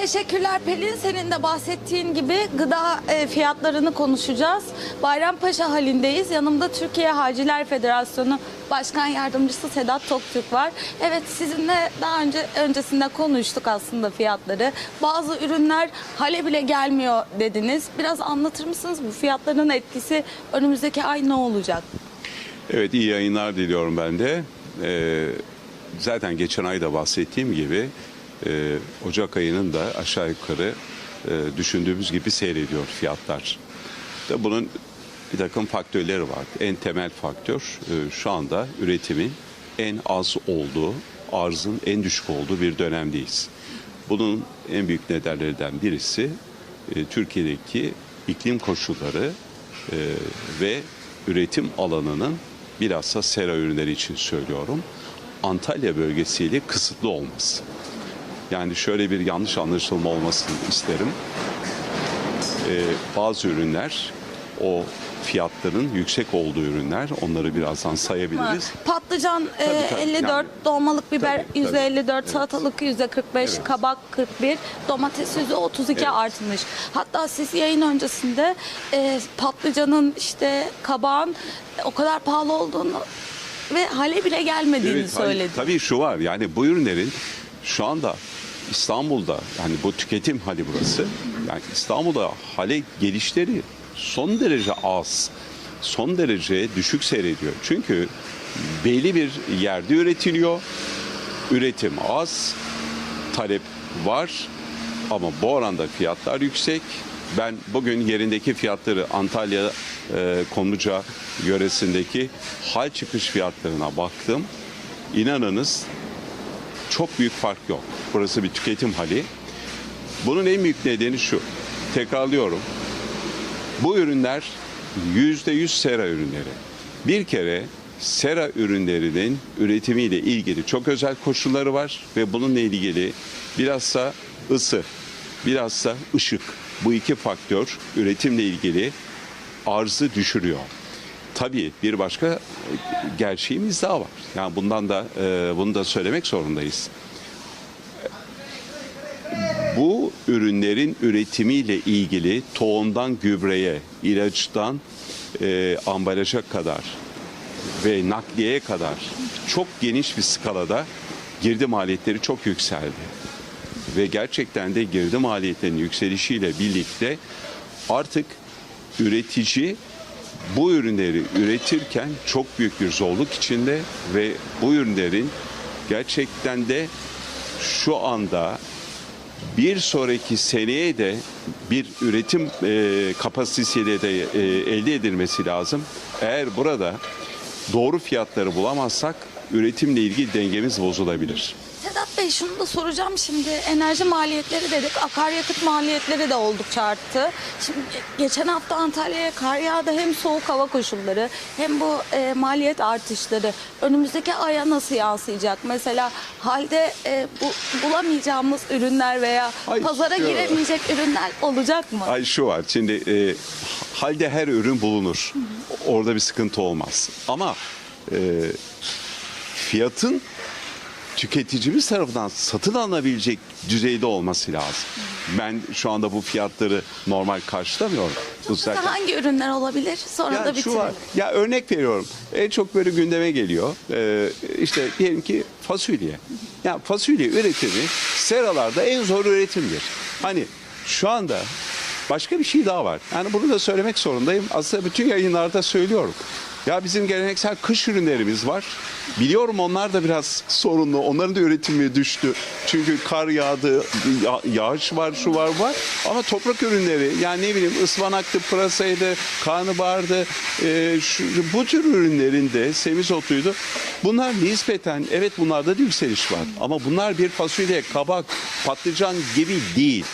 Teşekkürler Pelin. Senin de bahsettiğin gibi gıda e, fiyatlarını konuşacağız. Bayrampaşa halindeyiz. Yanımda Türkiye Haciler Federasyonu Başkan Yardımcısı Sedat Toktürk var. Evet sizinle daha önce öncesinde konuştuk aslında fiyatları. Bazı ürünler hale bile gelmiyor dediniz. Biraz anlatır mısınız bu fiyatların etkisi önümüzdeki ay ne olacak? Evet iyi yayınlar diliyorum ben de. Ee, zaten geçen ay da bahsettiğim gibi e, Ocak ayının da aşağı yukarı e, düşündüğümüz gibi seyrediyor fiyatlar. Da bunun bir takım faktörleri var. En temel faktör e, şu anda üretimin en az olduğu, arzın en düşük olduğu bir dönemdeyiz. Bunun en büyük nedenlerinden birisi e, Türkiye'deki iklim koşulları e, ve üretim alanının bilhassa sera ürünleri için söylüyorum. Antalya bölgesiyle kısıtlı olması. Yani şöyle bir yanlış anlaşılma olmasını isterim. Ee, bazı ürünler o fiyatların yüksek olduğu ürünler onları birazdan sayabiliriz. Patlıcan e, Tabii, tabii. 54, Yani- dolmalık biber Tabii, tabii. yüzde 54, Evet. salatalık yüzde 45, Evet. kabak 41, domates yüzde 32 Evet. artmış. Hatta siz yayın öncesinde e, patlıcanın işte kabağın o kadar pahalı olduğunu ve hale bile gelmediğini Evet, hayır, söyledi. Tabii şu var yani bu ürünlerin şu anda İstanbul'da yani bu tüketim hali burası. Yani İstanbul'da hale gelişleri son derece az. Son derece düşük seyrediyor. Çünkü belli bir yerde üretiliyor. Üretim az, talep var ama bu oranda fiyatlar yüksek. Ben bugün yerindeki fiyatları Antalya e, Konluca yöresindeki hal çıkış fiyatlarına baktım. İnanınız çok büyük fark yok. Burası bir tüketim hali. Bunun en büyük nedeni şu. Tekrarlıyorum. Bu ürünler yüzde yüz sera ürünleri. Bir kere sera ürünlerinin üretimiyle ilgili çok özel koşulları var ve bununla ilgili bilhassa ısı, bilhassa ışık bu iki faktör üretimle ilgili arzı düşürüyor. Tabii bir başka e, gerçeğimiz daha var. Yani bundan da e, bunu da söylemek zorundayız. Bu ürünlerin üretimiyle ilgili tohumdan gübreye, ilaçtan e, ambalaja kadar ve nakliyeye kadar çok geniş bir skalada girdi maliyetleri çok yükseldi. Ve gerçekten de girdi maliyetlerinin yükselişiyle birlikte artık üretici bu ürünleri üretirken çok büyük bir zorluk içinde ve bu ürünlerin gerçekten de şu anda bir sonraki seneye de bir üretim e, kapasitesiyle de e, elde edilmesi lazım. Eğer burada doğru fiyatları bulamazsak üretimle ilgili dengemiz bozulabilir. Bey şunu da soracağım şimdi enerji maliyetleri dedik akaryakıt maliyetleri de oldukça arttı. Şimdi geçen hafta Antalya'ya kar yağdı hem soğuk hava koşulları hem bu e, maliyet artışları önümüzdeki aya nasıl yansıyacak? Mesela halde e, bu, bulamayacağımız ürünler veya Ay, pazara şu- giremeyecek ürünler olacak mı? Ay şu var şimdi e, halde her ürün bulunur. Orada bir sıkıntı olmaz. Ama e, fiyatın tüketicimiz tarafından satın alınabilecek düzeyde olması lazım. Ben şu anda bu fiyatları normal karşılamıyorum. Mesela zaten- hangi ürünler olabilir? Sonra da ya şu bitirelim. var. Ya örnek veriyorum. En çok böyle gündeme geliyor. Ee, işte diyelim ki fasulye. Ya fasulye üretimi seralarda en zor üretimdir. Hani şu anda başka bir şey daha var. Yani bunu da söylemek zorundayım. Aslında bütün yayınlarda söylüyorum. Ya bizim geleneksel kış ürünlerimiz var. Biliyorum onlar da biraz sorunlu. Onların da üretimi düştü. Çünkü kar yağdı, ya- yağış var, şu var, var. Ama toprak ürünleri yani ne bileyim ıspanaktı, pırasaydı, karnabahardı, e, şu, bu tür ürünlerin de semizotuydu. Bunlar nispeten evet bunlarda da yükseliş var. Ama bunlar bir fasulye, kabak, patlıcan gibi değil.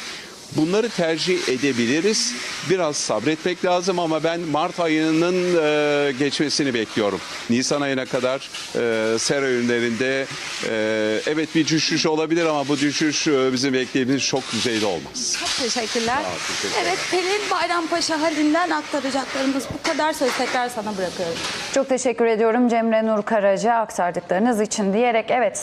Bunları tercih edebiliriz. Biraz sabretmek lazım ama ben Mart ayının e, geçmesini bekliyorum. Nisan ayına kadar e, sera ürünlerinde e, evet bir düşüş olabilir ama bu düşüş e, bizim beklediğimiz çok düzeyde olmaz. Çok teşekkürler. Sağ ol, teşekkür evet Pelin Bayrampaşa halinden aktaracaklarımız bu kadar. Söz tekrar sana bırakıyorum. Çok teşekkür ediyorum Cemre Nur Karaca aktardıklarınız için diyerek evet